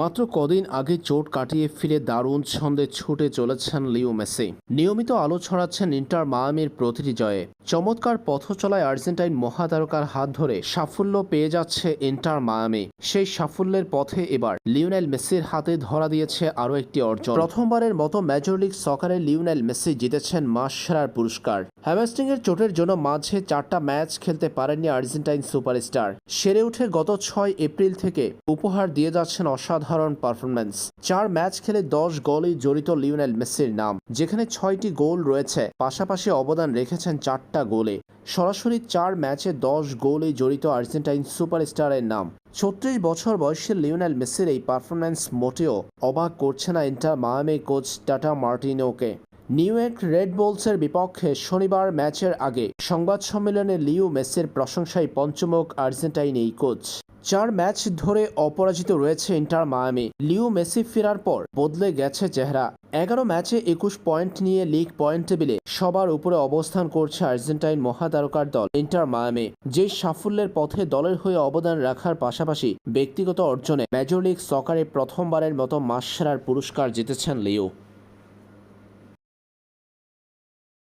মাত্র কদিন আগে চোট কাটিয়ে ফিরে দারুণ ছন্দে ছুটে চলেছেন লিও মেসি। নিয়মিত আলো ছড়াচ্ছেন ইন্টার মায়ামির প্রতিটি জয়ে। চমৎকার পথ চলায় আর্জেন্টাইন মহাতারকার হাত ধরে সাফল্য পেয়ে যাচ্ছে ইন্টার মায়ামি। সেই সাফল্যের পথে এবার লিওনেল মেসির হাতে ধরা দিয়েছে আরও একটি অর্জন। প্রথমবারের মতো মেজর লিগ সকারে লিওনেল মেসি জিতেছেন মাস সেরার পুরস্কার। হ্যামস্ট্রিং এর চোটের জন্য মাঝে চারটা ম্যাচ খেলতে পারেননি আর্জেন্টাইন সুপারস্টার। সেরে উঠে গত ছয় এপ্রিল থেকে উপহার দিয়ে যাচ্ছেন অসাধারণ পারফরমেন্স চার ম্যাচ খেলে দশ গোলে জড়িত লিওনেল মেসির নাম, যেখানে ছয়টি গোল রয়েছে। পাশাপাশি অবদান রেখেছেন চারটা গোলে। সরাসরি চার ম্যাচে দশ গোলে জড়িত আর্জেন্টাইন সুপারস্টারের নাম। ছত্রিশ বছর বয়সী লিওনেল মেসির এই পারফরম্যান্স মোটেও অবাক করছে না ইন্টার মায়ামি কোচ টাটা মার্টিনোকে। নিউ ইয়র্ক রেড বোলসের বিপক্ষে শনিবার ম্যাচের আগে সংবাদ সম্মেলনে লিও মেসির প্রশংসায় পঞ্চমুখ আর্জেন্টাইন এই কোচ। চার ম্যাচ ধরে অপরাজিত রয়েছে ইন্টার মায়ামি। লিও মেসি ফেরার পর বদলে গেছে চেহারা। এগারো ম্যাচে একুশ পয়েন্ট নিয়ে লিগ পয়েন্ট টেবিলে সবার উপরে অবস্থান করছে আর্জেন্টাইন মহাতারকার দল ইন্টার মায়ামি, যে সাফল্যের পথে দলের হয়ে অবদান রাখার পাশাপাশি ব্যক্তিগত অর্জনে মেজর লিগ সকারে প্রথমবারের মতো মাস সেরার পুরস্কার জিতেছেন লিও।